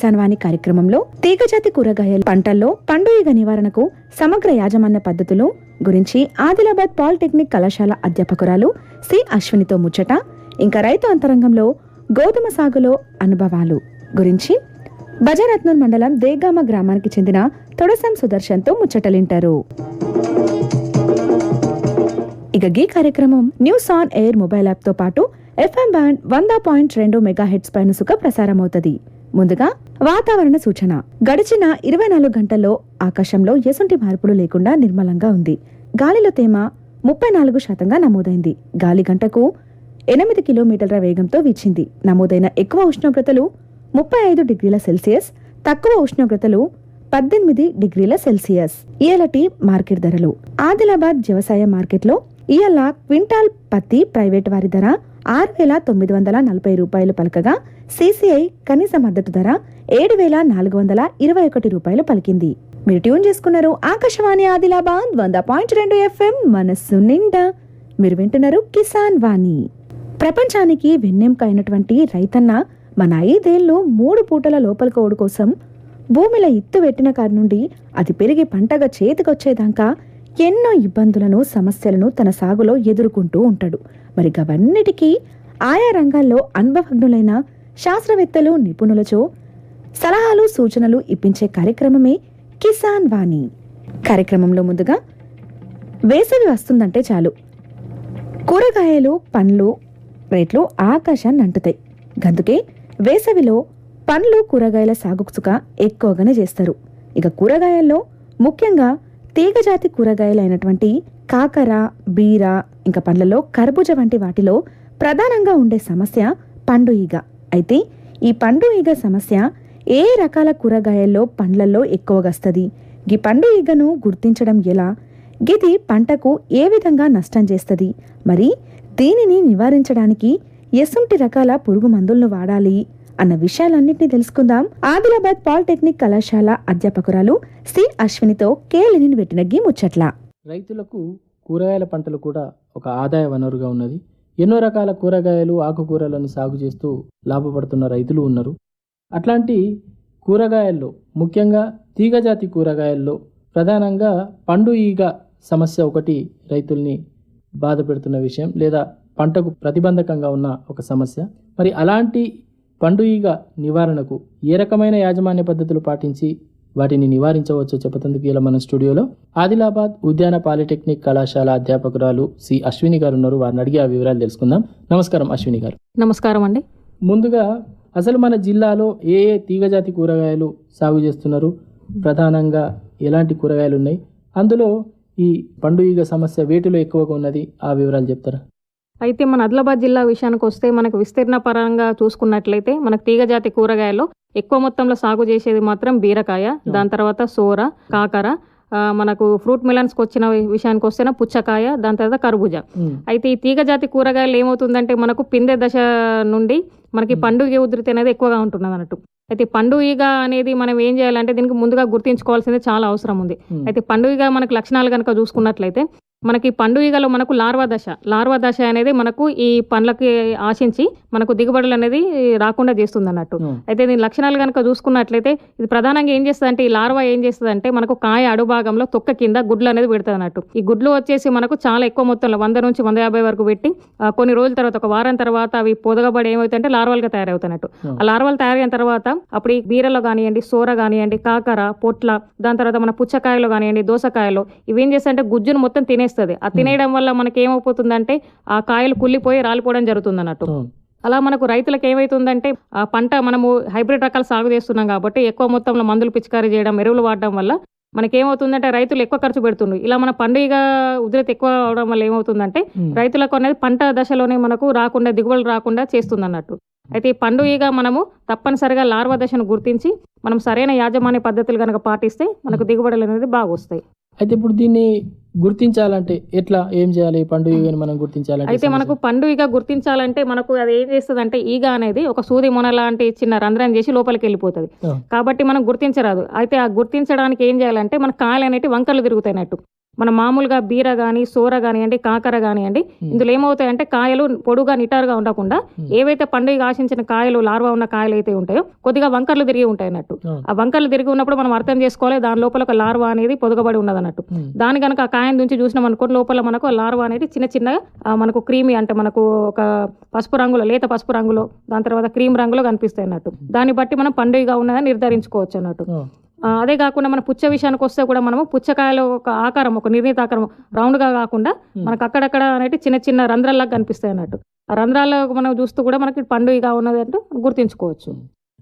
ఈయలటి కిసాన్ వాణి కార్యక్రమంలో తీగజాతి కూరగాయల పంటల్లో పండుగ నివారణకు సమగ్ర యాజమాన్య పద్ధతులు గురించి ఆదిలాబాద్ పాలిటెక్నిక్ కళాశాల అధ్యాపకురాలు సి అశ్వినితో ముచ్చట ఇంకా రైతు అంతరంగంలో గోధుమ సాగులో అనుభవాలు గురించి బజరత్నూర్ మండలం దేగామ గ్రామానికి చెందిన తొడసం సుదర్శన్తో ముచ్చటలింటారు. ఇక గీ కార్యక్రమం న్యూస్ ఆన్ ఎయిర్ మొబైల్ యాప్తో పాటు ఎఫ్ఎం బ్యాండ్ వంద పాయింట్ రెండు మెగా హెడ్స్ పైన సుఖ ప్రసారమవుతుంది ముందుగా వాతావరణ సూచన. గడిచిన ఇరవై నాలుగు గంటల్లో ఆకాశంలో ఎసుంటి మార్పులు లేకుండా నిర్మలంగా ఉంది. గాలిలో తేమ ముప్పై నాలుగు శాతంగా నమోదైంది. గాలి గంటకు ఎనిమిది కిలోమీటర్ల వేగంతో వీచింది. నమోదైన ఎక్కువ ఉష్ణోగ్రతలు ముప్పై ఐదు డిగ్రీల సెల్సియస్ తక్కువ ఉష్ణోగ్రతలు పద్దెనిమిది డిగ్రీల సెల్సియస్. ఇయలటి మార్కెట్ ధరలు. ఆదిలాబాద్ వ్యవసాయ మార్కెట్లో ఇయల క్వింటాల్ పత్తి ప్రైవేట్ వారి ధర ఆరు వేల తొమ్మిది వందల నలభై రూపాయలు పలకగా సిసిఐ కనీస మద్దతు ధర ఏడు వేల నాలుగు వందల ఇరవై ఒకటి రూపాయలు పలికింది. మీరు ట్యూన్ చేసుకున్నారు ఆకాశవాణి ఆదిలాబాద్ వంద పాయింట్ రెండు ఎఫ్ఎం మనస్సు నిండా. మీరు వింటున్నారు కిసాన్ వాణి. ప్రపంచానికి వెన్నెంక అయినటువంటి రైతన్న మన ఐదేళ్ళు మూడు పూటల లోపల కోడు కోసం భూమిలో ఇత్తు పెట్టిన కాడి నుండి అది పెరిగి పంటగా చేతికొచ్చేదాకా ఎన్నో ఇబ్బందులను సమస్యలను తన సాగులో ఎదుర్కొంటూ ఉంటాడు. మరి గవన్నిటికీ ఆయా రంగాల్లో అనుభవజ్ఞులైన శాస్త్రవేత్తలు నిపుణులచో సలహాలు సూచనలు ఇప్పించే కార్యక్రమమే కిసాన్ వాణి. కార్యక్రమంలో ముందుగా వేసవి వస్తుందంటే చాలు. కూరగాయలు పండ్లు రేట్లు ఆకాశాన్ని అంటుతాయి. గందుకే వేసవిలో పండ్లు కూరగాయల సాగుసుక ఎక్కువగానే చేస్తారు. ఇక కూరగాయల్లో ముఖ్యంగా తీగజాతి కూరగాయలైనటువంటి కాకర బీర ఇంకా పండ్లలో కర్బూజ వంటి వాటిలో ప్రధానంగా ఉండే సమస్య పండు ఈగ. అయితే ఈ పండు ఈగ సమస్య ఏ రకాల కూరగాయల్లో పండ్లలో ఎక్కువగా వస్తుంది? గీ పండు ఈగను గుర్తించడం ఎలా? గిది పంటకు ఏ విధంగా నష్టం చేస్తుంది? మరి దీనిని నివారించడానికి ఎసుంటి రకాల పురుగు మందులను వాడాలి అన్న విషయాలన్నింటినీ తెలుసుకుందాం. ఆదిలాబాద్ పాలిటెక్నిక్ కళాశాల అధ్యాపకురాలు సి. అశ్వినితో కేలిని పెట్టిన గీ ముచ్చట్ల. రైతులకు కూరగాయల పంటలు కూడా ఒక ఆదాయ వనరుగా ఉన్నది. ఎన్నో రకాల కూరగాయలు ఆకుకూరలను సాగు చేస్తూ లాభపడుతున్న రైతులు ఉన్నారు. అట్లాంటి కూరగాయల్లో ముఖ్యంగా తీగజాతి కూరగాయల్లో ప్రధానంగా పండు ఈగ సమస్య ఒకటి రైతుల్ని బాధ పెడుతున్న విషయం లేదా పంటకు ప్రతిబంధకంగా ఉన్న ఒక సమస్య. మరి అలాంటి పండు ఈగ నివారణకు ఏ రకమైన యాజమాన్య పద్ధతులు పాటించి వాటిని నివారించవచ్చో చెప్పేందుకు ఇలా మన స్టూడియోలో ఆదిలాబాద్ ఉద్యాన పాలిటెక్నిక్ కళాశాల అధ్యాపకురాలు సి అశ్విని గారు ఉన్నారు వారిని అడిగి ఆ వివరాలు తెలుసుకుందాం. నమస్కారం అశ్విని గారు. నమస్కారం అండి. ముందుగా అసలు మన జిల్లాలో ఏ ఏ తీగజాతి కూరగాయలు సాగు చేస్తున్నారు? ప్రధానంగా ఎలాంటి కూరగాయలు ఉన్నాయి? అందులో ఈ పండు ఈగ సమస్య వేటిలో ఎక్కువగా ఉన్నది? ఆ వివరాలు చెప్తారా? అయితే మన ఆదిలాబాద్ జిల్లా విషయానికి వస్తే మనకు విస్తీర్ణ పరంగా చూసుకున్నట్లయితే మనకు తీగజాతి కూరగాయల్లో ఎక్కువ మొత్తంలో సాగు చేసేది మాత్రం బీరకాయ దాని తర్వాత సోర కాకర మనకు ఫ్రూట్ మిలన్స్కి వచ్చిన విషయానికి వస్తేనే పుచ్చకాయ దాని తర్వాత కర్బూజ. అయితే ఈ తీగజాతి కూరగాయలు ఏమవుతుందంటే మనకు పిందె దశ నుండి మనకి. పండుగ ఉధృతి అనేది ఎక్కువగా ఉంటున్నది అన్నట్టు. అయితే పండుగ అనేది మనం ఏం చేయాలంటే దీనికి ముందుగా గుర్తించుకోవాల్సింది చాలా అవసరం ఉంది. అయితే పండుగ మనకు లక్షణాలు కనుక చూసుకున్నట్లయితే మనకి పండుగలో మనకు లార్వా దశ. లార్వా దశ అనేది మనకు ఈ పండ్లకి ఆశించి మనకు దిగుబడులు అనేది రాకుండా చేస్తుంది అన్నట్టు అయితే దీని లక్షణాలు కనుక చూసుకున్నట్లయితే ఇది ప్రధానంగా ఏం చేస్తుంది అంటే ఈ లార్వా ఏం చేస్తుంది అంటే మనకు కాయ అడుభాగంలో తొక్క కింద గుడ్లు అనేది పెడుతుంది అన్నట్టు ఈ గుడ్లు వచ్చేసి మనకు చాలా ఎక్కువ మొత్తంలో వంద నుంచి వంద యాభై వరకు పెట్టి కొన్ని రోజుల తర్వాత ఒక వారం తర్వాత అవి పొదగబడి ఏమవుతాయంటే లార్వాలుగా తయారవుతున్నట్టు. ఆ లార్వాలు తయారైన తర్వాత అప్పుడు ఈ బీరలో కానివ్వండి సోర కానివ్వండి కాకర పొట్ల దాని తర్వాత మన పుచ్చకాయలు కానివ్వండి దోసకాయలు ఇవేం చేస్తాయంటే గుజ్జును మొత్తం తినేస్తుంది ఆ తినేయడం వల్ల మనకి ఏమైపోతుందంటే ఆ కాయలు కుళ్ళిపోయి రాలిపోవడం జరుగుతుంది అన్నట్టు అలా మనకు రైతులకు ఏమైతుందంటే ఆ పంట మనము హైబ్రిడ్ రకాలు సాగు చేస్తున్నాం కాబట్టి ఎక్కువ మొత్తంలో మందులు పిచికారీ చేయడం ఎరువులు వాడడం వల్ల మనకేమవుతుందంటే రైతులు ఎక్కువ ఖర్చు పెడుతుండ్రు. ఇలా మన పండుగ ఉధృతి ఎక్కువ అవడం వల్ల ఏమవుతుందంటే. రైతులకు అనేది పంట దశలోనే మనకు రాకుండా దిగుబడులు రాకుండా చేస్తుంది అన్నట్టు అయితే ఈ పండు ఈగ మనము తప్పనిసరిగా లార్వా దశను గుర్తించి మనం సరైన యాజమాన్య పద్ధతులు కనుక పాటిస్తే మనకు దిగుబడులు అనేది బాగా వస్తాయి అయితే ఇప్పుడు దీన్ని గుర్తించాలంటే ఎట్లా ఏం చేయాలి? ఈ పండు ఈగని మనం గుర్తించాలంటే అయితే మనకు పండు ఈగ గుర్తించాలంటే మనకు అది ఏం చేస్తుంది అంటే ఈగ అనేది ఒక సూది మొన లాంటి చిన్న రంధ్రం చేసి లోపలికి వెళ్ళిపోతుంది. కాబట్టి మనం గుర్తించరాదు. అయితే ఆ గుర్తించడానికి ఏం చేయాలంటే మన కాయలు అనేవి వంకర్లు తిరుగుతాయినట్టు మన మామూలుగా బీర కానీ సోర కానివ్వండి కాకర కానివ్వండి ఇందులో ఏమవుతాయంటే కాయలు పొడుగా నిటారుగా ఉండకుండా. ఏవైతే పండుగ ఆశించిన కాయలు లార్వా ఉన్న కాయలు అయితే ఉంటాయో కొద్దిగా వంకర్లు తిరిగి ఉంటాయి అన్నట్టు. ఆ. వంకర్లు తిరిగి ఉన్నప్పుడు మనం అర్థం చేసుకోవాలి దాని లోపల ఒక లార్వా అనేది పొదగబడి ఉన్నది అన్నట్టు. దాని కనుక ఆ కాయం నుంచి చూసినాం అనుకో లోపల మనకు లార్వా అనేది చిన్న చిన్నగా మనకు క్రీమీ అంటే మనకు ఒక పసుపు రంగులో లేత పసుపు రంగులో దాని తర్వాత క్రీమ్ రంగులో కనిపిస్తాయి అన్నట్టు. దాన్ని బట్టి మనం పండుగగా ఉన్నదని నిర్ధారించుకోవచ్చు అన్నట్టు. అదే కాకుండా మన పుచ్చ విషయానికి వస్తే కూడా మనము పుచ్చకాయలో ఒక ఆకారం ఒక నిర్ణీత ఆకారం రౌండ్గా కాకుండా. మనకు అక్కడక్కడ అనేది చిన్న చిన్న రంధ్రాల్లాగా కనిపిస్తాయి అన్నట్టు. ఆ రంధ్రాల్లో మనం చూస్తూ కూడా మనకి పండుగగా ఉన్నది అంటే గుర్తించుకోవచ్చు.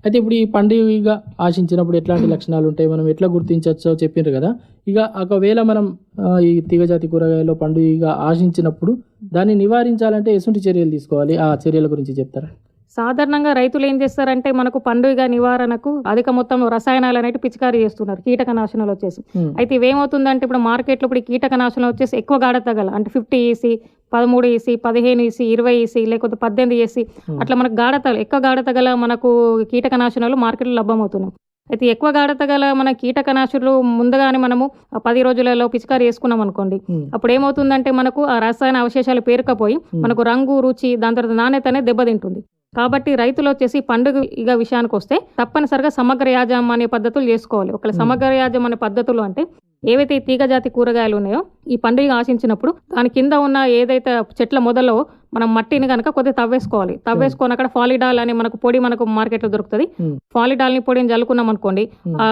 అయితే ఇప్పుడు ఈ పండుగ ఆశించినప్పుడు ఎట్లాంటి లక్షణాలు ఉంటాయి మనం ఎట్లా గుర్తించవచ్చో చెప్పిండ్రు కదా? ఇక ఒకవేళ మనం ఈ తీగజాతి కూరగాయల్లో పండుగ ఆశించినప్పుడు దాన్ని నివారించాలంటే ఎటువంటి చర్యలు తీసుకోవాలి? ఆ చర్యల గురించి చెప్తారా? సాధారణంగా రైతులు ఏం చేస్తారంటే మనకు పండుగ నివారణకు అధిక మొత్తంలో రసాయనాలు అనేవి పిచికారీ చేస్తున్నారు కీటకనాశనాలు వచ్చేసి. అయితే ఇవేమవుతుందంటే ఇప్పుడు మార్కెట్లో ఇప్పుడు ఈ కీటకనాశనం వచ్చేసి ఎక్కువ గాఢ తగల. అంటే ఫిఫ్టీ ఈసీ పదమూడు ఈసీ పదిహేను ఈసీ ఇరవై ఈసీ లేకపోతే పద్దెనిమిది ఈసీ. అట్లా మనకు గాఢ తగల ఎక్కువ గాఢ తగల మనకు కీటకనాశనాలు మార్కెట్లో లభ్యమవుతున్నాయి. అయితే ఎక్కువ గాఢ తగల మన కీటకనాశులు ముందుగానే మనము పది రోజులలో పిచికారీ చేసుకున్నాం అనుకోండి. అప్పుడు ఏమవుతుందంటే మనకు ఆ రసాయన అవశేషాలు పేరుకపోయి మనకు రంగు రుచి దాని తర్వాత నాణ్యత అనేది దెబ్బతింటుంది. కాబట్టి రైతులు వచ్చేసి పండుగ ఇక విషయానికి వస్తే తప్పనిసరిగా సమగ్ర యాజమాన్య పద్ధతులు చేసుకోవాలి ఒకవేళ సమగ్ర యాజమాన్య పద్ధతులు అంటే ఏవైతే ఈ తీగ జాతి కూరగాయలు ఉన్నాయో ఈ పండుగ ఆశించినప్పుడు దాని కింద ఉన్న ఏదైతే చెట్ల మొదలో మనం మట్టిని కనుక కొద్దిగా తవ్వేసుకోవాలి తవ్వేసుకొని అక్కడ ఫాలిడాల్ అని మనకు పొడి మనకు మార్కెట్లో దొరుకుతుంది Hmm. ఫాలిడాల్ని పొడిని జల్లుకున్నాం అనుకోండి. ఆ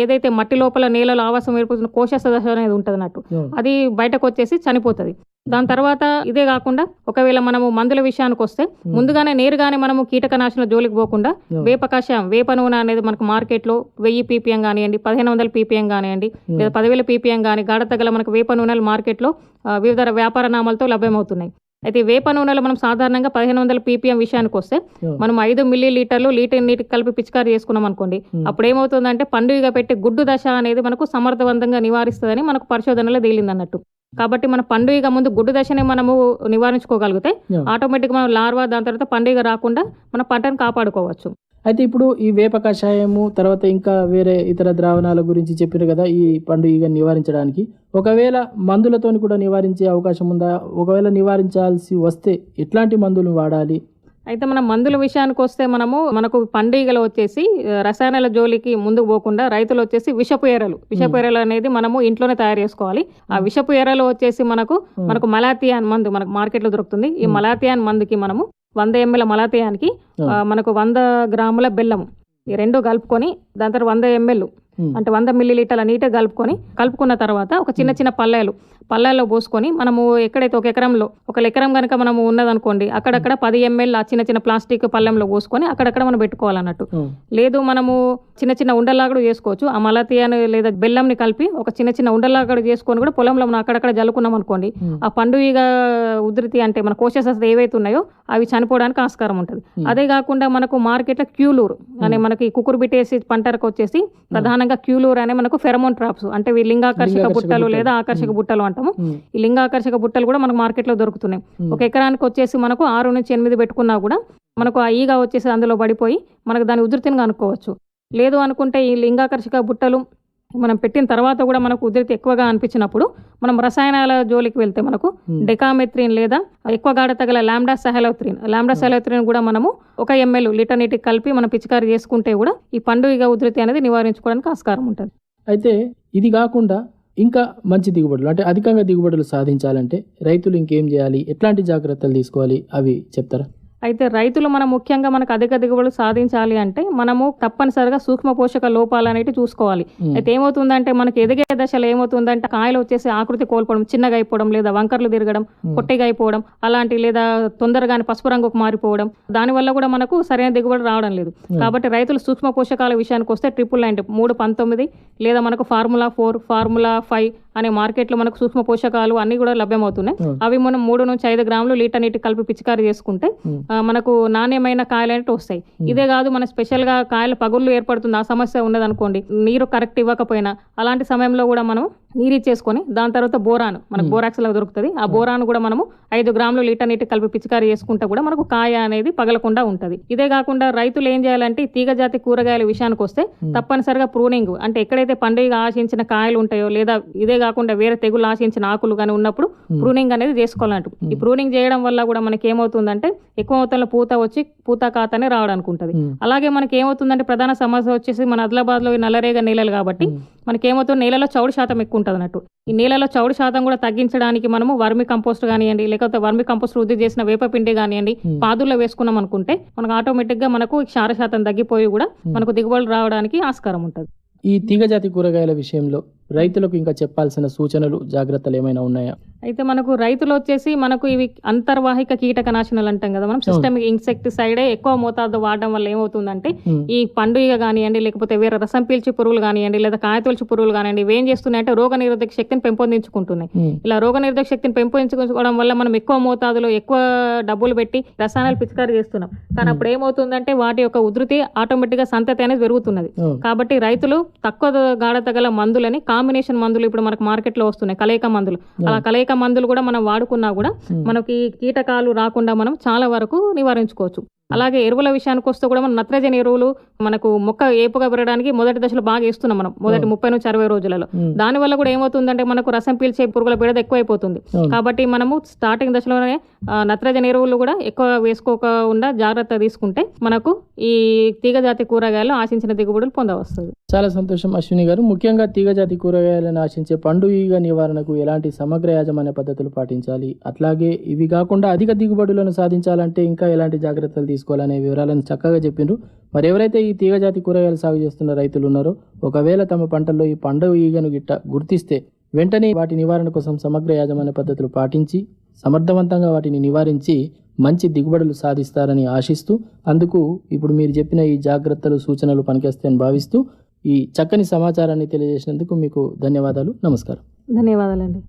ఏదైతే మట్టి లోపల నేలలో ఆవాసం ఏర్పడుతున్న కోశ దశ అనేది ఉంటుంది అన్నట్టు. అది బయటకు వచ్చేసి చనిపోతుంది దాని తర్వాత ఇదే కాకుండా ఒకవేళ మనము మందుల విషయానికి వస్తే ముందుగానే నేరుగానే మనము కీటకనాశన జోలికి పోకుండా Yeah. వేప కషాయం వేప నూనె అనేది మనకు మార్కెట్లో వెయ్యి పీపీఎం కానివ్వండి పదిహేను వందల పీపీఎం కానివ్వండి లేదా పదివేల పీపీఎం కానీ గాఢ తగ్గల మనకు వేప నూనెలు మార్కెట్లో వివిధ వ్యాపార నామాలతో లభ్యమవుతున్నాయి అయితే వేప నూనెలో మనం సాధారణంగా పదిహేను వందల పీపీఎం విషయానికి వస్తే. మనం ఐదు మిల్లీ లీటర్లు లీటర్ నీటికి కలిపి పిచికారీ చేసుకున్నాం అనుకోండి Hmm. అప్పుడు ఏమవుతుందంటే పండుగ పెట్టి గుడ్డు దశ అనేది మనకు సమర్థవంతంగా నివారిస్తుందని మనకు పరిశోధనలో తేలింది అన్నట్టు కాబట్టి మన పండుగ ముందు గుడ్డు దశనే మనము నివారించుకోగలిగితే. ఆటోమేటిక్ మనం లార్వా దాని తర్వాత పండుగ రాకుండా మన పంటను కాపాడుకోవచ్చు. అయితే ఇప్పుడు ఈ వేప కషాయము తర్వాత ఇంకా వేరే ఇతర ద్రావణాల గురించి చెప్పారు కదా ఈ పండుగ నివారించడానికి. ఒకవేళ మందులతోని కూడా నివారించే అవకాశం ఉందా? ఒకవేళ నివారించాల్సి వస్తే ఎట్లాంటి మందులు వాడాలి? అయితే మన మందుల విషయానికి వస్తే మనము మనకు పండుగలు వచ్చేసి రసాయనాల జోలికి ముందుకు పోకుండా రైతులు వచ్చేసి విషపు ఎరలు. విషపు ఎరలు అనేది మనము ఇంట్లోనే తయారు చేసుకోవాలి. ఆ విషపు ఎరలు వచ్చేసి మనకు మనకు మలాతియాన్ మందు మనకు మార్కెట్లో దొరుకుతుంది. ఈ మలాతియాన్ మందుకి మనము వంద ఎంఎల్ మలాతియానికి మనకు వంద గ్రాముల బెల్లం ఈ రెండు కలుపుకొని దాని తర్వాత వంద ఎంఎల్. అంటే వంద మిల్లీ లీటర్ల నీట్గా కలుపుకొని కలుపుకున్న తర్వాత ఒక చిన్న చిన్న పల్లెలు పల్లెల్లో పోసుకొని మనము ఎక్కడైతే ఒక ఎకరంలో ఒక ఎకరం కనుక మనము ఉన్నదనుకోండి అక్కడక్కడ పది ఎంఎల్ ఆ చిన్న చిన్న ప్లాస్టిక్ పల్లెంలో పోసుకొని అక్కడక్కడ మనం పెట్టుకోవాలన్నట్టు. లేదు మనము చిన్న చిన్న ఉండల్లా కూడా చేసుకోవచ్చు. ఆ మలతీయని లేదా బెల్లంని కలిపి ఒక చిన్న చిన్న ఉండల్లా కూడా చేసుకొని కూడా పొలంలో మనం అక్కడక్కడ జల్లుకున్నాం అనుకోండి. ఆ పండుగ ఉధృతి అంటే మన కోశసస్ ఏవైతే ఉన్నాయో అవి చనిపోవడానికి ఆస్కారం ఉంటుంది. అదే కాకుండా మనకు మార్కెట్లో క్యూలూర్ అనే మనకి కుకురు బిట్టేసి పంటలకు వచ్చేసి ప్రధానంగా క్యూలూర్ అనే మనకు ఫెరమోన్ ట్రాప్స్ అంటే లింగాకర్షక బుట్టలు. లేదా ఆకర్షక బుట్టలు అంటాము ఉమ్. ఈ లింగాకర్షక బుట్టలు కూడా మనకు మార్కెట్లో దొరుకుతున్నాయి. ఒక ఎకరానికి వచ్చేసి మనకు ఆరు నుంచి ఎనిమిది పెట్టుకున్నా కూడా మనకు ఆ ఈగ వచ్చేసి అందులో పడిపోయి మనకు దాని ఉధృతిని కనుక్కోవచ్చు లేదు అనుకుంటే ఈ లింగాకర్షక బుట్టలు మనం పెట్టిన తర్వాత కూడా మనకు ఉధృతి ఎక్కువగా అనిపించినప్పుడు మనం రసాయనాల జోలికి వెళ్తే మనకు. డెకామెత్రిన్ లేదా ఎక్కువ గాఢ తగల లాంబ్డా సహలోత్రిన్ లాంబ్డా సహలోత్రిన్ కూడా మనము ఒక ఎంఎల్ లీటర్ నీటికి కలిపి మనం పిచికారి చేసుకుంటే కూడా ఈ పండుగ ఉధృతి అనేది నివారించుకోవడానికి ఆస్కారం ఉంటుంది అయితే ఇది కాకుండా ఇంకా మంచి దిగుబడులు అంటే అధికంగా దిగుబడులు సాధించాలంటే రైతులు ఇంకేం చేయాలి? ఎట్లాంటి జాగ్రత్తలు తీసుకోవాలి? అవి చెప్తారా? అయితే రైతులు మనం ముఖ్యంగా మనకు అధిక దిగుబడులు సాధించాలి అంటే మనము తప్పనిసరిగా సూక్ష్మ పోషక లోపాలు అనేవి చూసుకోవాలి. అయితే ఏమవుతుందంటే మనకి ఎదిగే దశలో ఏమవుతుందంటే కాయలు వచ్చేసి ఆకృతి కోల్పోవడం చిన్నగా అయిపోవడం లేదా వంకర్లు తిరగడం. పొట్టిగా అయిపోవడం అలాంటి లేదా తొందరగానే పసుపు రంగుకు మారిపోవడం దానివల్ల కూడా మనకు సరైన దిగుబడి రావడం లేదు కాబట్టి రైతులు సూక్ష్మ పోషకాల విషయానికి వస్తే ట్రిపుల్ నైన్ మూడు పంతొమ్మిది లేదా మనకు ఫార్ములా ఫోర్ ఫార్ములా ఫైవ్ అనే మార్కెట్లో మనకు సూక్ష్మ పోషకాలు అన్ని కూడా లభ్యమవుతున్నాయి. అవి మనం మూడు నుంచి ఐదు గ్రాములు లీటర్ నీటి కలిపి పిచికారి చేసుకుంటే మనకు నాణ్యమైన కాయలు అనేవి వస్తాయి ఇదే కాదు మన స్పెషల్గా కాయల పగుళ్ళు ఏర్పడుతుంది ఆ సమస్య ఉన్నదనుకోండి నీరు కరెక్ట్ ఇవ్వకపోయినా అలాంటి సమయంలో కూడా మనం నీరు ఇచ్చేసుకొని దాని తర్వాత బోరాన్. మనకు బోరాక్స్లో దొరుకుతుంది. ఆ బోరాన్ కూడా మనము ఐదు గ్రాములు లీటర్ నీటి కలిపి పిచికారి చేసుకుంటే కూడా మనకు కాయ అనేది పగలకుండా ఉంటది. ఇదే కాకుండా రైతులు ఏం చేయాలంటే తీగ జాతి కూరగాయల విషయానికి వస్తే తప్పనిసరిగా ప్రూనింగ్. అంటే ఎక్కడైతే పండుగ ఆశించిన కాయలు ఉంటాయో లేదా ఇదే కాకుండా వేరే తెగులు ఆశించిన ఆకులు కానీ ఉన్నప్పుడు ప్రూనింగ్ అనేది చేసుకోవాలంట ఈ ప్రూనింగ్ చేయడం వల్ల కూడా మనకి ఏమవుతుందంటే ఎక్కువ మొత్తంలో పూత వచ్చి పూత కాతనే రావడానికి ఉంటుంది Hmm. అలాగే మనకి ఏమవుతుందంటే ప్రధాన సమస్య వచ్చేసి మన ఆదిలాబాద్లో నల్లరేగ నేలలు కాబట్టి మనకి ఏమవుతుంది నేలలో చౌడు శాతం ఎక్కువ ఉంటుంది అన్నట్టు ఈ నేలలో చౌడు శాతం కూడా తగ్గించడానికి మనము వర్మి కంపోస్ట్ కానివ్వండి లేకపోతే వర్మి కంపోస్ట్ వృద్ధి చేసిన వేపపిండి కానివ్వండి. పాదుల్లో వేసుకున్నాం అనుకుంటే మనకు ఆటోమేటిక్గా మనకు క్షార శాతం తగ్గిపోయి కూడా మనకు దిగుబడులు రావడానికి ఆస్కారం ఉంటుంది. ఈ తీగజాతి కూరగాయల విషయంలో రైతులకు ఇంకా చెప్పాల్సిన సూచనలు జాగ్రత్తలు ఏమైనా ఉన్నాయా? అయితే మనకు రైతులు వచ్చేసి మనకు ఇవి అంతర్వాహిక కీటకనాశనాలు అంటాం కదా మనం. సిస్టమిక్ ఇన్సెక్టిసైడే ఎక్కువ మోతాదు వాడడం వల్ల ఏమవుతుందంటే. ఈ పండుగ కానివ్వండి లేకపోతే వేరే రసం పీల్చి పురుగులు కానివ్వండి లేదా కాయతొలిచి పురుగులు కానివ్వండి ఇవి ఏం చేస్తున్నాయంటే రోగ నిరోధక శక్తిని పెంపొందించుకుంటున్నాయి. ఇలా రోగ నిరోధక శక్తిని పెంపొందించుకోవడం వల్ల మనం ఎక్కువ మోతాదులో ఎక్కువ డబ్బులు పెట్టి రసాయనాలు పిచికారి చేస్తున్నాం. కానీ అప్పుడు ఏమవుతుందంటే వాటి యొక్క ఉధృతి ఆటోమేటిక్గా సంతతి అనేది పెరుగుతున్నది. కాబట్టి రైతులు తక్కువ గాఢత గల మందులని కాంబినేషన్ మందులు ఇప్పుడు మనకు మార్కెట్లో వస్తున్నాయి కలయిక మందులు. అలా కలయిక మందులు కూడా మనం వాడుకున్నా కూడా. మనకి కీటకాలు రాకుండా మనం చాలా వరకు నివారించుకోవచ్చు. అలాగే ఎరువుల విషయానికి వస్తే కూడా మనం నత్రజని ఎరువులు మనకు మొక్క ఏపుగా పెరగడానికి మొదటి దశలో బాగా వేస్తున్నాం మనం మొదటి ముప్పై నుంచి అరవై రోజులలో. దాని వల్ల కూడా ఏమవుతుందంటే మనకు రసం పీల్చే పురుగుల బెడద ఎక్కువైపోతుంది. కాబట్టి మనము స్టార్టింగ్ దశలోనే నత్రజని ఎరువులు కూడా ఎక్కువ వేసుకోకుండా జాగ్రత్త తీసుకుంటే మనకు ఈ తీగజాతి కూరగాయలు ఆశించిన దిగుబడులు పొందవస్తుంది. చాలా సంతోషం అశ్విని గారు. ముఖ్యంగా తీగజాతి కూరగాయలను ఆశించే పండు ఈగ నివారణకు ఎలాంటి సమగ్ర యాజమాన్య పద్ధతులు పాటించాలి? అట్లాగే ఇవి కాకుండా అధిక దిగుబడులను సాధించాలంటే ఇంకా ఎలాంటి జాగ్రత్తలు తీసుకోవాలనే వివరాలను చక్కగా చెప్పిండ్రు మరి ఎవరైతే ఈ తీగజాతి కూరగాయలు సాగు చేస్తున్న రైతులు ఉన్నారో ఒకవేళ తమ పంటల్లో ఈ పండు ఈగను గిట్ట గుర్తిస్తే వెంటనే వాటి నివారణ కోసం సమగ్ర యాజమాన్య పద్ధతులు పాటించి సమర్థవంతంగా వాటిని నివారించి మంచి దిగుబడులు సాధిస్తారని ఆశిస్తూ అందుకు ఇప్పుడు మీరు చెప్పిన ఈ జాగ్రత్తలు సూచనలు పనికేస్తాయని భావిస్తూ ఈ చక్కని సమాచారాన్ని తెలియజేసినందుకు మీకు ధన్యవాదాలు. నమస్కారం. ధన్యవాదాలండి.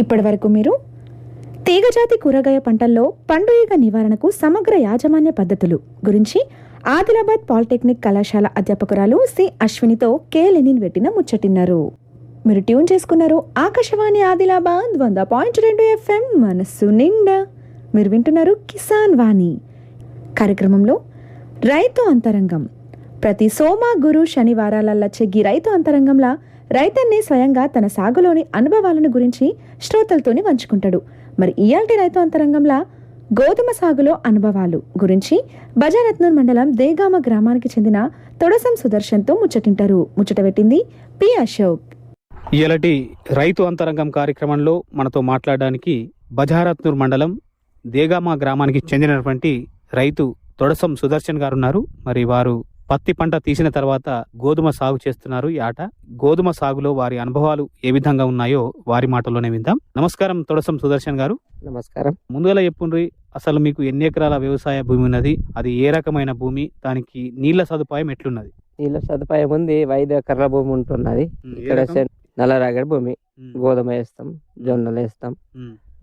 ఇప్పటి వరకు మీరు తీగజాతి కూరగాయ పంటల్లో పండు ఈగ నివారణకు సమగ్ర యాజమాన్య పద్ధతులు గురించి ఆదిలాబాద్ పాలిటెక్నిక్ కళాశాల అధ్యాపకురాలు సి అశ్వినితో కే లెనిన్ పెట్టిన ముచ్చటిన్నారు. మీరు ట్యూన్ చేసుకున్నారు ఆకాశవాణి ఆదిలాబాద్ వంద పాయింట్ రెండు ఎఫ్ఎం మనస్సు నిండా. మీరు వింటున్నారు కిసాన్ వాణి. కార్యక్రమంలో రైతు అంతరంగం. ప్రతి సోమ గురు శనివారాలల్లా చెగ్గి రైతు అంతరంగంలా రైతన్నే స్వయంగా తన సాగులోని అనుభవాలను గురించి శ్రోతలతోనే పంచుకుంటాడు. మరి ఇయాల్టి రైతు అంతరంగంలో గోధుమ సాగులో అనుభవాలు గురించి బజారత్నూర్ మండలం దేగామ గ్రామానికి చెందిన తొడసం సుదర్శన్తో ముచ్చటింటారు. ముచ్చట పెట్టింది పి అశోక్. ఇలాంటి రైతు అంతరంగం కార్యక్రమంలో మనతో మాట్లాడడానికి బజారత్నూర్ మండలం దేగామ గ్రామానికి చెందినటువంటి రైతు తొడసం సుదర్శన్ గారు ఉన్నారు మరి వారు పత్తి పంట తీసిన తర్వాత గోధుమ సాగు చేస్తున్నారు ఈ ఆట. గోధుమ సాగులో వారి అనుభవాలు ఏ విధంగా ఉన్నాయో వారి మాటల్లోనే విందాం. నమస్కారం తొడసం సుదర్శన్ గారు. నమస్కారం. ముందుగా చెప్పుండ్రి అసలు మీకు ఎన్ని ఎకరాల వ్యవసాయ భూమి ఉన్నది? అది ఏ రకమైన భూమి? దానికి నీళ్ళ సదుపాయం ఎట్లున్నది? నీళ్ళ సదుపాయం ఉంది. ఐదు ఎకరాల భూమి ఉంటున్నది. ఇక్కడ నల్లరాగడి భూమి. గోధుమ వేస్తాం జొన్నలు వేస్తాం.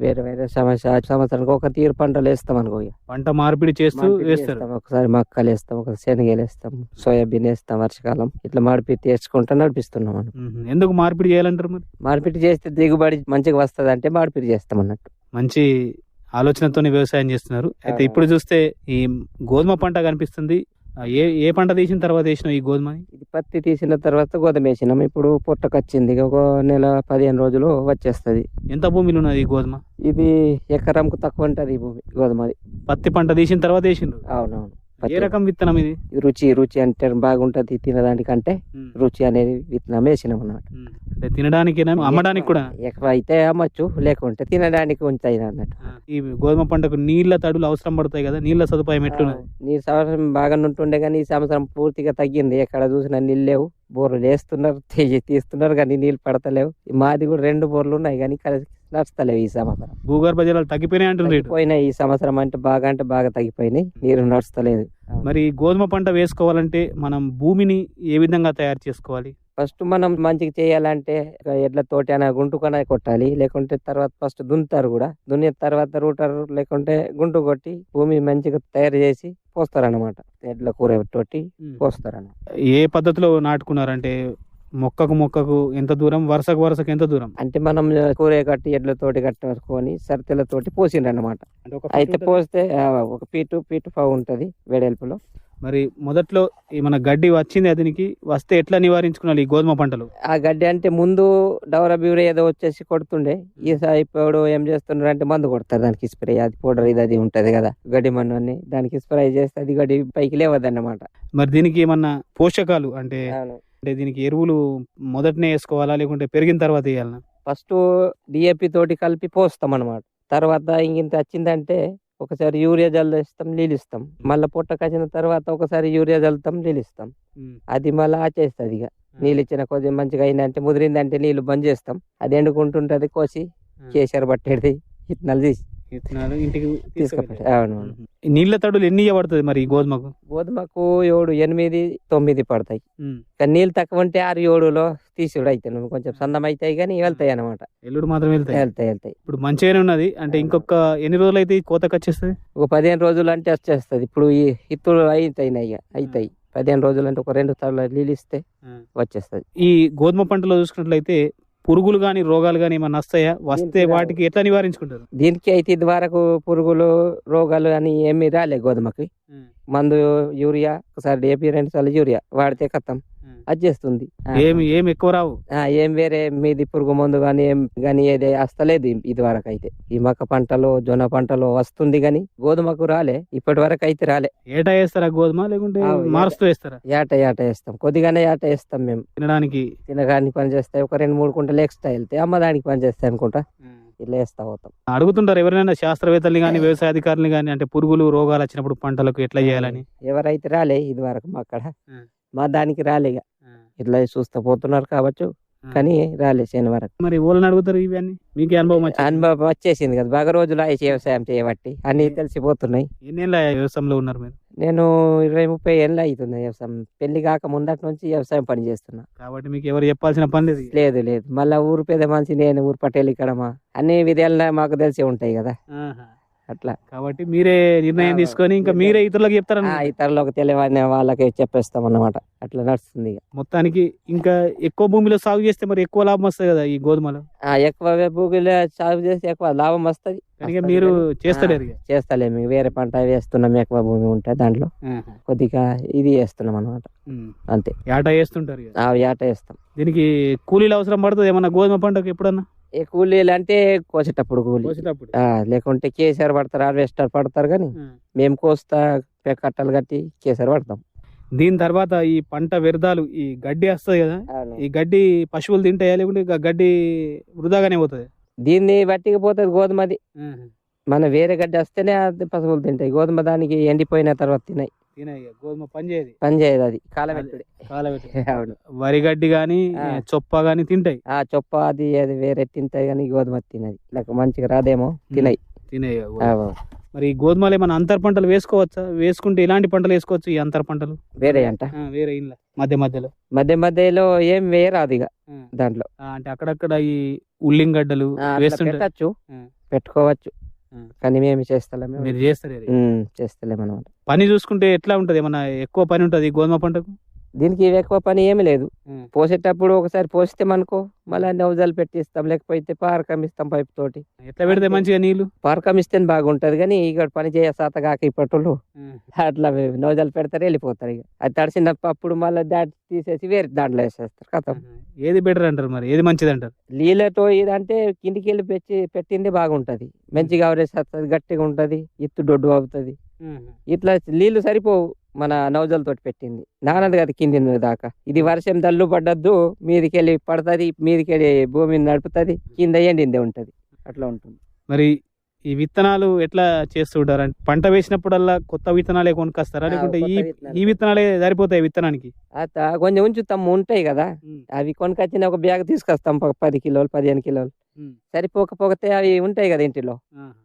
వేరే వేరే సమస్య సంవత్సరానికి ఒక తీరు పంటలు వేస్తాం అనుకో. పంట మార్పిడి చేస్తూ వేస్తారు. చేస్తాం. ఒకసారి మక్కలు వేస్తాం ఒకసారి శనగలు వేస్తాం సోయాబీన్ వేస్తాం వర్షకాలం. ఇట్లా మార్పిడి చేసుకుంటూ నడిపిస్తున్నాం అన్నట్టు ఎందుకు మార్పిడి చేయాలంటారు మరి? మార్పిడి చేస్తే దిగుబడి మంచిగా వస్తుంది అంటే మార్పిడి చేస్తాం అన్నట్టు. మంచి ఆలోచనతోనే వ్యవసాయం చేస్తున్నారు. అయితే. ఇప్పుడు చూస్తే ఈ గోధుమ పంట కనిపిస్తుంది. ఏ ఏ పంట తీసిన తర్వాత వేసిన ఈ గోధుమని? ఇది పత్తి తీసిన తర్వాత గోధుమ వేసినాం. ఇప్పుడు పుట్టకొచ్చింది ఒక నెల పదిహేను రోజులు వచ్చేస్తది. ఎంత భూమిలో ఉన్నది ఈ గోధుమ? ఇది ఎకరంకు తక్కువ ఉంటది ఈ భూమి గోధుమది. పత్తి పంట తీసిన తర్వాత వేసిండ్రు? అవునవును. ఏ. రకం విత్తనం ఇది? రుచి రుచి అంటే బాగుంటది తినడానికంటే రుచి అనేది విత్తనం వేసినాం అన్నమాట. అంటే తినడానికి అమ్మడానికి కూడా ఎక్కువ అయితే అమ్మచ్చు లేకుంటే తినడానికి ఉంటాయి అన్నట్టు. ఈ గోధుమ పంటకు నీళ్ళ తడులు అవసరం పడతాయి కదా? నీళ్ళ సదుపాయం ఎట్లున్నది నీ సంవత్సరం బాగా ఉంటుండే కానీ ఈ సంవత్సరం పూర్తిగా తగ్గింది. ఎక్కడ చూసినా నీళ్ళు లేవు. బోర్లు వేస్తున్నారు తీస్తున్నారు కానీ నీళ్ళు పడతలేవు. మాది కూడా రెండు బోర్లు ఉన్నాయి కానీ ఇక్కడ నడుస్తలేవు ఈ సంవత్సరం. భూగర్భ జలాలు తగ్గిపోయినాయి అంటున్నారు తగ్గిపోయినాయి ఈ సంవత్సరం అంటే బాగా అంటే బాగా తగ్గిపోయినాయి. నీరు నడుస్తలేదు. మరి గోధుమ పంట వేసుకోవాలంటే మనం భూమిని ఏ విధంగా తయారు చేసుకోవాలి? ఫస్ట్ మనం మంచిగా చేయాలంటే ఒక ఎడ్ల తోటి అన గుంటుకన కొట్టాలి. లేకుంటే తర్వాత ఫస్ట్ దున్నుతారు కూడా. దున్నిన తర్వాత రూటర్ లేకుంటే గుంటు కొట్టి భూమి మంచిగా తయారు చేసి పోస్తారు అన్నమాట ఎడ్ల కూర తోటి పోస్తారు అన్నమాట ఏ పద్ధతిలో నాటుకున్నారంటే మొక్కకు మొక్కకు ఎంత దూరం వరుసకు వరుసకు ఎంత దూరం? అంటే మనం కూర కట్టి ఎడ్ల తోటి కట్టుకొని సరితెల తోటి పోసిండ్రు అన్నమాట ఒక అయితే పోస్తే ఒక పీటు పీటు పావు ఉంటది వెడల్పులో. మరి మొదట్లో ఈ మన గడ్డి వచ్చింది అతనికి వస్తే ఎట్లా నివారించుకున్నాలి ఈ గోధుమ పంటలు? ఆ గడ్డి అంటే ముందు డౌరా బ్యూరీ ఏదో వచ్చేసి కొడుతుండే. ఈ సా- ఇప్పుడు ఏం చేస్తున్నారు అంటే మందు కొడతారు దానికి స్ప్రే అది పౌడర్ ఇది అది ఉంటది కదా గడ్డి మన్ను అని దానికి స్ప్రే చేస్తే అది గడ్డి పైకి లేవద్దన్నమాట మరి దీనికి ఏమన్నా పోషకాలు అంటే అంటే దీనికి ఎరువులు మొదటనే వేసుకోవాలా? లేకుంటే పెరిగిన తర్వాత వేయాలనా? ఫస్ట్ డిఏపి తోటి కలిపి పోస్తాం అనమాట తర్వాత ఇంత వచ్చిందంటే ఒకసారి యూరియా జల్లిస్తాం నీళ్ళు ఇస్తాం. మళ్ళీ పుట్టకొచ్చిన తర్వాత ఒకసారి యూరియా జల్లుతాం నీళ్ళు ఇస్తాం. అది మళ్ళీ ఆచేస్తుంది ఇక నీళ్ళు ఇచ్చిన కొద్దిగా మంచిగా అయిందంటే ముదిరిందంటే నీళ్ళు బంద్ చేస్తాం. అది ఎండుకుంటుంటది కోసి కేసీఆర్ పట్టేది ఇత్తనాలు తీసి. విత్తనాలు ఇంటికి అవును నీళ్ళ తడులు ఎన్ని పడుతుంది మరి గోధుమకు? గోధుమకు ఏడు ఎనిమిది తొమ్మిది పడతాయి. కానీ నీళ్ళు తక్కువ ఉంటే ఆరు ఏడులో తీసుడు అవుతాయి నువ్వు. కొంచెం సన్నం అవుతాయి కానీ వెళ్తాయి అనమాట ఎల్లుడు మాత్రం వెళ్తాయి. వెళ్తాయి వెళ్తాయి. ఇప్పుడు మంచిగానే ఉన్నది. అంటే ఇంకొక ఎన్ని రోజులు అయితే ఈ కోతకు వచ్చేస్తుంది? ఒక పదిహేను రోజులు అంటే వచ్చేస్తుంది. ఇప్పుడు ఈ ఇత్తులు అవుతాయి ఇక అవుతాయి పదిహేను రోజులు అంటే ఒక రెండు సార్లు నీళ్ళు ఇస్తే వచ్చేస్తుంది. ఈ గోధుమ పంటలో చూసుకున్నట్లయితే పురుగులు గాని రోగాలు గాని ఏమన్నా వస్తాయా? వస్తే. వాటికి ఎట్లా నివారించుకుంటారు? దీనికి అయితే ఇది వరకు పురుగులు రోగాలు అని ఏమీ రాలే గోధుమకి. మందు యూరియా ఒకసారి డేపీ రెండు సార్లు యూరియా వాడితే కథం అది చేస్తుంది ఏమి ఏమి ఎక్కువ రావు? ఏం వేరే మీది పురుగు మందు కానీ ఏం కానీ ఏది వస్తలేదు ఇది వరకు అయితే ఈ మక్క పంటలో జొన్న పంటలో వస్తుంది కానీ గోధుమకు రాలే ఇప్పటి వరకు అయితే రాలే. ఏటా వేస్తారా గోధుమ లేకుంటే. మారుస్తూ వేస్తారా? ఏట ఏట వేస్తాం. కొద్దిగానే ఏట వేస్తాం మేము. తినడానికి? తినగానికి పని చేస్తాయి ఒక రెండు మూడు కుంటలు ఎక్స్ట్రా వెళ్తే అమ్మదానికి పని చేస్తాయి అనుకుంటా వేస్తా పోతాం. అడుగుతుంటారు ఎవరైనా శాస్త్రవేత్తల్ని కానీ వ్యవసాయ అధికారులు కానీ అంటే పురుగులు రోగాలు వచ్చినప్పుడు పంటలకు ఎట్లా చేయాలని? ఎవరైతే రాలే ఇది వరకు మా అక్కడ. మా దానికి రాలే ఇక ఇట్లా చూస్తూ పోతున్నారు కావచ్చు. కానీ రాలే శని వరకు మరి అడుగుతారు ఇవన్నీ? మీకే అనుభవం అనుభవం వచ్చేసింది కదా. బాగా రోజులు అయ్యి వ్యవసాయం చేయబట్టి అన్ని తెలిసిపోతున్నాయి. ఎన్నేళ్ళ వ్యవసాయంలో ఉన్నారు మీరు? నేను ఇరవై ముప్పై ఏళ్ళు అవుతుంది వ్యవసాయం. పెళ్ళి కాక ముందటి నుంచి వ్యవసాయం పని చేస్తున్నా. కాబట్టి మీకు ఎవరు చెప్పాల్సిన పని లేదు లేదు లేదు. మళ్ళా ఊరు పెద్ద మనిషి నేను ఊరు పటేల్ ఇక్కడమా అన్ని విధాలుగా మాకు తెలిసి ఉంటాయి కదా. అట్లా. కాబట్టి మీరే నిర్ణయం తీసుకొని ఇంకా మీరే ఇతరులకు చెప్తారన్న ఆ, ఇతరులకు తెలియని వాళ్ళకి చెప్పేస్తాం అన్నమాట అట్లా నడుస్తుంది ఇక. మొత్తానికి ఇంకా ఎక్కువ భూమిలో సాగు చేస్తే మరి ఎక్కువ లాభం వస్తుంది కదా ఈ గోధుమలో? ఆ, ఎక్కువ భూమిలో సాగు చేస్తే ఎక్కువ లాభం వస్తుంది. కనుక మీరు చేస్తలేరు. చేస్తలేము వేరే పంట వేస్తున్నాం ఎక్కువ భూమి ఉంటే దాంట్లో. కొద్దిగా ఇది వేస్తున్నాం అనమాట. అంతే. ఏటా వేస్తుంటారు ఏట వేస్తాం. దీనికి కూలీలు అవసరం పడుతుంది ఏమన్నా గోధుమ పంటకు ఎప్పుడన్నా? ఏ కూలీలు అంటే కోసేటప్పుడు కూలీ. కోసేటప్పుడు. ఆ, లేకుంటే కేసీఆర్ పడతారు హార్వెస్టర్ పడతారు కానీ. మేము కోస్తా పె- కట్టలు కట్టి కేసీఆర్ పడతాం. దీని తర్వాత ఈ పంట వ్యర్థాలు ఈ గడ్డి వస్తుంది కదా ఈ గడ్డి పశువులు తింటాయా లేకుంటే ఇక గడ్డి వృధాగానే పోతుంది? దీన్ని బట్టికి పోతుంది గోధుమది. మన వేరే గడ్డి వస్తేనే అది పశువులు తింటాయి. గోధుమ దానికి ఎండిపోయిన తర్వాత తినాయి. గోధుమ పని చేయదు. పని చేయదు అది. కాలబెట్టుడే అవును. వరి గడ్డి గాని. చొప్ప గాని తింటాయి. ఆ చొప్ప అది అది వేరే తింటాయి కానీ గోధుమ తినది. లేక మంచిగా రాదేమో తినాయి. తినాయి. మరి ఈ గోధుమలు ఏమైనా అంతర పంటలు వేసుకోవచ్చా? వేసుకుంటే ఎలాంటి పంటలు వేసుకోవచ్చు ఈ అంతర పంటలు? వేరే అంట. వేరే ఇండ్ల మధ్య మధ్యలో. మధ్య మధ్యలో ఏం వేయరాదు ఇక. దాంట్లో. అంటే అక్కడక్కడ ఈ ఉల్లింగడ్డలు ఆ. పెట్టుకోవచ్చు. కానీ మేము చేస్తలేము. మీరు. ఉమ్, చేస్తలేము అనమాట పని చూసుకుంటే ఎట్లా ఉంటది? ఏమన్నా ఎక్కువ పని ఉంటది గోధుమ పంటకు? దీనికి ఎక్కువ పని ఏమి లేదు. పోసేటప్పుడు ఒకసారి పోస్తే మనకు మళ్ళీ నౌజాలు పెట్టిస్తాం లేకపోతే పారకం ఇస్తాం పైప్ తోటి. ఎట్లా పెడితే మంచిగా నీళ్ళు పారకం ఇస్తే బాగుంటది కానీ ఇక పని చేయ సాత కాక ఇప్పట్లో అట్లా నౌజాలు పెడతారు వెళ్ళిపోతారు ఇక. అది తడిసినప్పుడు మళ్ళీ దాటి తీసేసి వేరే దాంట్లో వేసేస్తారు కథం. ఏది బెటర్ అంటారు మరి? ఏది మంచిది అంటారు? నీళ్ళతో ఇదంటే కిందికి వెళ్ళి పెట్టి పెట్టింది బాగుంటది. మంచిగా అవరేజ్ వస్తుంది గట్టిగా ఉంటది ఇత్తు దొడ్డు అవుతుంది. ఇట్లా నీళ్ళు సరిపోవు మన నౌజలతోటి పెట్టింది. నానదు కదా కింది దాకా. ఇది వర్షం దల్లు పడ్డద్దు మీదికి వెళ్ళి పడుతుంది మీదికి వెళ్ళి భూమిని నడుపుతుంది కింద ఎండిందే ఉంటది. అట్లా ఉంటుంది. మరి ఈ విత్తనాలు ఎట్లా చేస్తుంటారు అంటే పంట వేసినప్పుడల్లా కొత్త విత్తనాలే కొనుక్కొస్తారా లేకుంటే ఈ. ఈ విత్తనాలే సరిపోతాయి విత్తనానికి? కొంచెం ఉంచుతాం ఉంటాయి కదా. అవి కొనుకొచ్చిన ఒక బ్యాగ్ తీసుకొస్తాం పది కిలోలు పదిహేను కిలోలు. సరిపోకపోతే అవి ఉంటాయి కదా ఇంటిలో.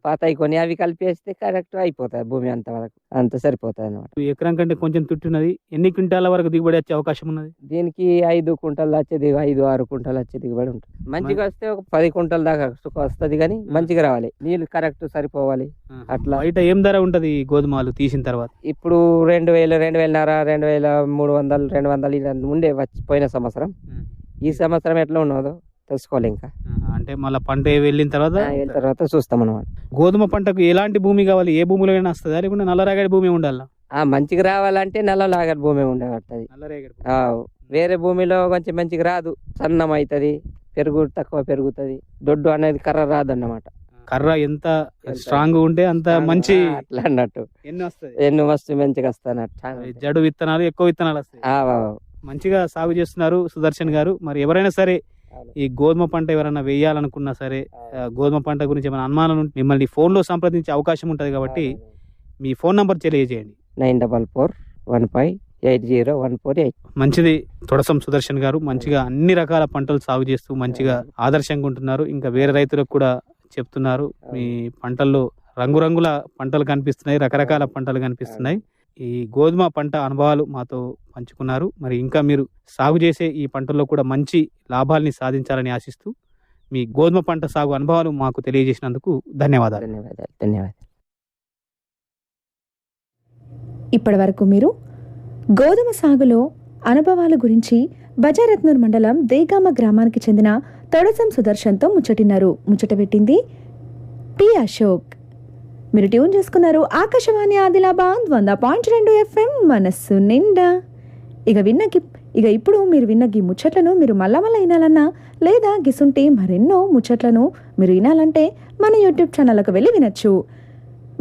పాతాయి కొని అవి కలిపేస్తే కరెక్ట్ అయిపోతాయి భూమి అంత వరకు అంత సరిపోతాయి అన్నమాట ఎకరం కంటే కొంచెం తుట్టున్నది ఎన్ని క్వింటాల వరకు దిగుబడి వచ్చే అవకాశం ఉన్నది? దీనికి ఐదు కుంటలు వచ్చే దిగు ఐదు ఆరు కుంటలు వచ్చే దిగుబడి ఉంటుంది. మంచిగా వస్తే ఒక పది కుంటల దాకా సుఖ వస్తుంది కానీ మంచిగా రావాలి. నీళ్ళు కరెక్ట్ సరిపోవాలి. అట్లా. బయట ఏం ధర ఉంటది గోధుమలు తీసిన తర్వాత? ఇప్పుడు రెండు వేలు రెండు వేలన్నర రెండు వేల మూడు వందలు రెండు వందలు ఇలా ఉండే వచ్చి పోయిన సంవత్సరం. ఈ సంవత్సరం ఎట్లా ఉన్నదో తెలుసుకోవాలి ఇంకా. అంటే మళ్ళీ పంట వెళ్ళిన తర్వాత వెళ్ళిన తర్వాత చూస్తాం అనమాట గోధుమ పంటకు ఎలాంటి భూమి కావాలి? ఏ భూమిలో అయినా వస్తుందా? లేకుంటే నల్లరేగడి భూమి ఉండాలా? ఆ మంచిగా రావాలంటే నల్ల లాగర్ భూమి. ఉండబడుతుంది ఆ, వేరే భూమిలో కొంచెం మంచిగా రాదు. సన్నం అవుతుంది పెరుగు తక్కువ పెరుగుతుంది. దొడ్డు అనేది కర్ర రాదు అన్నమాట కర్ర ఎంత స్ట్రాంగ్ ఉంటే అంత మంచి అట్లా అన్నట్టు. ఎన్ని వస్తాయి ఎన్ని వస్తు మంచిగా వస్తాను జడు విత్తనాలు ఎక్కువ విత్తనాలు వస్తాయి. మంచిగా సాగు చేస్తున్నారు సుదర్శన్ గారు. మరి ఎవరైనా సరే ఈ గోధుమ పంట ఎవరైనా వేయాలనుకున్నా సరే గోధుమ పంట గురించి ఏమైనా అనుమానం మిమ్మల్ని phone లో సంప్రదించే అవకాశం ఉంటుంది కాబట్టి మీ ఫోన్ నంబర్ తెలియజేయండి. Nine double four one five eight zero one four eight. మంచిది. తొడసం సుదర్శన్ గారు మంచిగా అన్ని రకాల పంటలు సాగు చేస్తూ మంచిగా ఆదర్శంగా ఉంటున్నారు. ఇంకా వేరే రైతులకు కూడా చెప్తున్నారు. మీ పంటల్లో రంగురంగుల పంటలు కనిపిస్తున్నాయి రకరకాల పంటలు కనిపిస్తున్నాయి. ఈ గోధుమ పంట అనుభవాలు మాతో పంచుకున్నారు. మరి ఇంకా మీరు సాగు చేసే ఈ పంటల్లో కూడా మంచి లాభాల్ని సాధించాలని ఆశిస్తూ మీ గోధుమ పంట సాగు అనుభవాలు మాకు తెలియజేసినందుకు ధన్యవాదాలు. ధన్యవాదాలు. ధన్యవాదాలు. ఇప్పటివరకు మీరు గోధుమ సాగులో అనుభవాల గురించి బజారత్నూర్ మండలం దేగామ గ్రామానికి చెందిన తొడసం సుదర్శన్తో ముచ్చటిన్నారు. ముచ్చట పెట్టింది పి అశోక్. మీరు ట్యూన్ చేసుకున్నారు ఆకాశవాణి ఆదిలాబాద్ వంద పాయింట్ రెండు ఎఫ్ఎం మనస్సు నిండా. ఇక విన్నకి ఇక ఇప్పుడు మీరు విన్న గీ ముచ్చట్లను మీరు మళ్ళా మళ్ళీ వినాలన్నా లేదా గిసుంటే మరెన్నో ముచ్చట్లను మీరు వినాలంటే మన యూట్యూబ్ ఛానల్కి వెళ్ళి వినొచ్చు.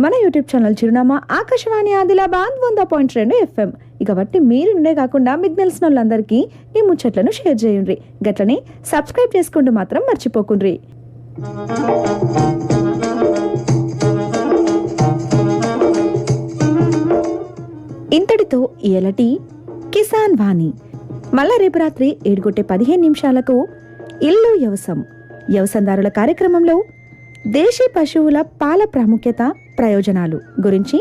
మన యూట్యూబ్ ఛానల్ చిరునామా ఆకాశవాణి ఆదిలాబాద్ వంద పాయింట్ రెండు ఎఫ్ఎం. ఇక బట్టి మీరు నుండే కాకుండా మీకు తెలిసిన వాళ్ళందరికీ ఈ ముచ్చట్లను షేర్ చేయండి గట్లనే సబ్స్క్రైబ్ చేసుకుంటూ మాత్రం మర్చిపోకుండ్రి. ఇంతటితో ఎలటి కిసాన్ వాణి. మళ్ళా రేపు రాత్రి ఏడుగొట్టే పదిహేను నిమిషాలకు ఇల్లు వ్యవసం వ్యవసందారుల కార్యక్రమంలో దేశీ పశువుల పాల ప్రాముఖ్యత ప్రయోజనాలు గురించి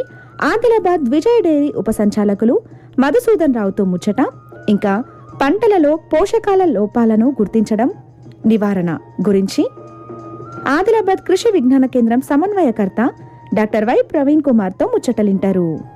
ఆదిలాబాద్ విజయ డైరీ ఉప సంచాలకులు మధుసూదన్ రావుతో ముచ్చట ఇంకా పంటలలో పోషకాల లోపాలను గుర్తించడం నివారణ గురించి ఆదిలాబాద్ కృషి విజ్ఞాన కేంద్రం సమన్వయకర్త డాక్టర్ వై ప్రవీణ్ కుమార్తో ముచ్చటలింటారు.